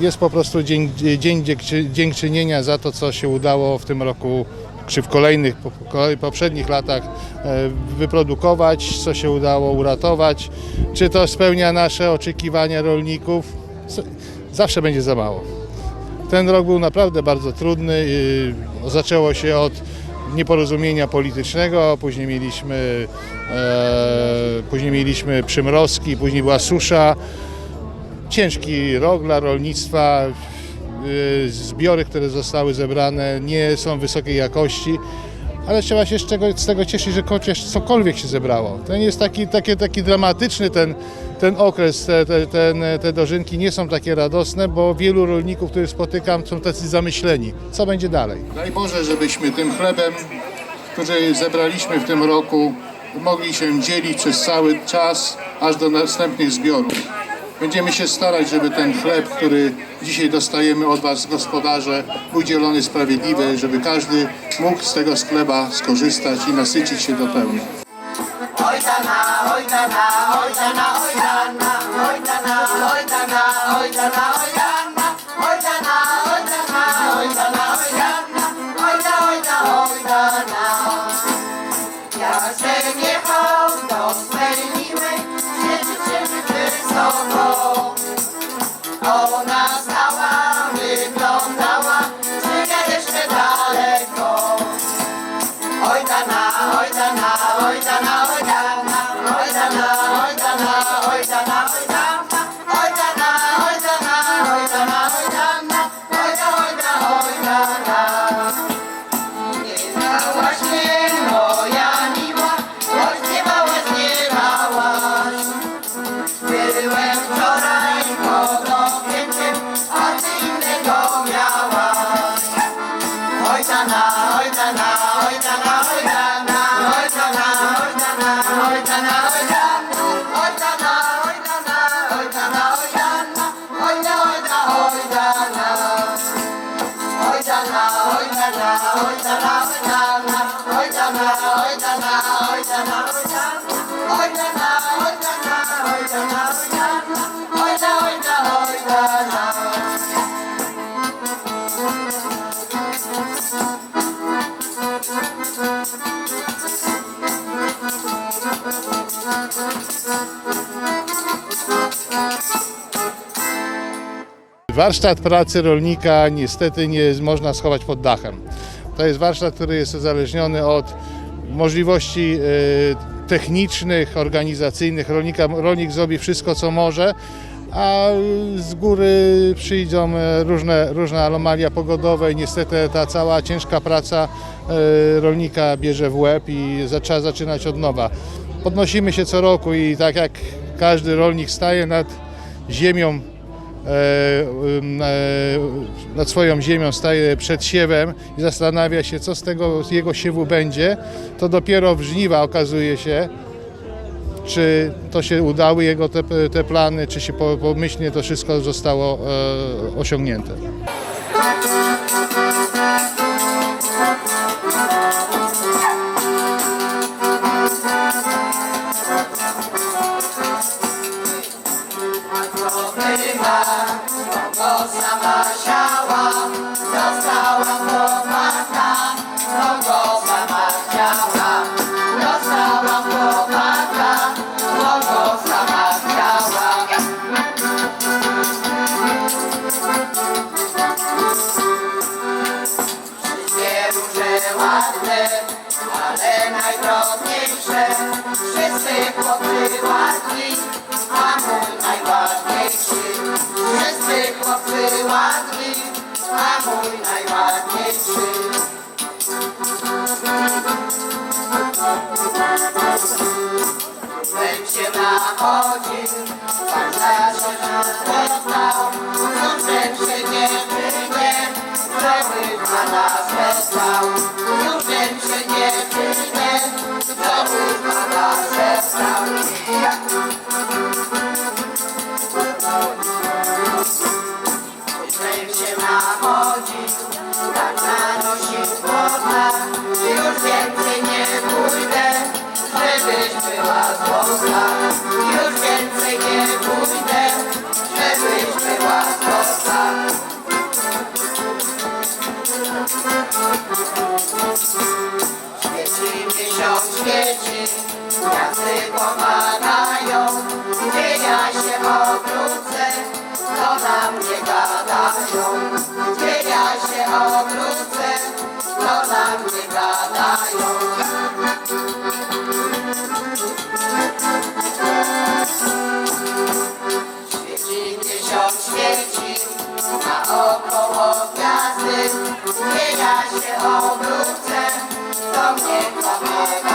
jest po prostu dzień, dzień dziękczy- dziękczynienia za to, co się udało w tym roku czy w kolejnych po- kolej- poprzednich latach e, wyprodukować, co się udało uratować, czy to spełnia nasze oczekiwania rolników. Zawsze będzie za mało. Ten rok był naprawdę bardzo trudny. Yy, Zaczęło się od nieporozumienia politycznego, później mieliśmy, e, później mieliśmy przymrozki, później była susza. Ciężki rok dla rolnictwa. Yy, Zbiory, które zostały zebrane nie są wysokiej jakości, ale trzeba się z, czego, z tego cieszyć, że chociaż cokolwiek się zebrało. Nie jest taki, taki, taki dramatyczny ten, ten okres, te, te, ten, te dożynki nie są takie radosne, bo wielu rolników, których spotykam, są tacy zamyśleni. Co będzie dalej? Daj Boże, żebyśmy tym chlebem, który zebraliśmy w tym roku, mogli się dzielić przez cały czas, aż do następnych zbiorów. Będziemy się starać, żeby ten chleb, który dzisiaj dostajemy od Was, gospodarze, był dzielony sprawiedliwie, żeby każdy mógł z tego chleba skorzystać i nasycić się do pełna. Ojdana, ojdana, ojdana, all night. Hoy la Warsztat pracy rolnika niestety nie można schować pod dachem. To jest warsztat, który jest uzależniony od możliwości e, technicznych, organizacyjnych. Rolnika, rolnik zrobi wszystko, co może, a z góry przyjdą e, różne, różne anomalia pogodowe i niestety ta cała ciężka praca e, rolnika bierze w łeb i trzeba zaczynać od nowa. Podnosimy się co roku i tak jak każdy rolnik staje nad ziemią e, um, e, nad swoją ziemią staje przed siewem i zastanawia się, co z tego jego siewu będzie, to dopiero w żniwa okazuje się, czy to się udały jego te, te plany, czy się po- pomyślnie to wszystko zostało e, osiągnięte. Wszyscy chłopcy ładni, a mój najładniejszy. Wszyscy chłopcy ładni, a mój najładniejszy. Bym się nachodził, tak zawsze nas spotkał. Już się nie wyjdzie, orzeły dla nas wesłał. Już wiem, że nie przyjdę, orzeły dla nas wesłał. Włosy pomagają, gdy ja się obrócę, to na mnie gadają. Gdy ja się obrócę, to na mnie gadają. Świeci tysiąc świeci, naokoło gwiazdy, gdy ja się obrócę, to mnie pomagają.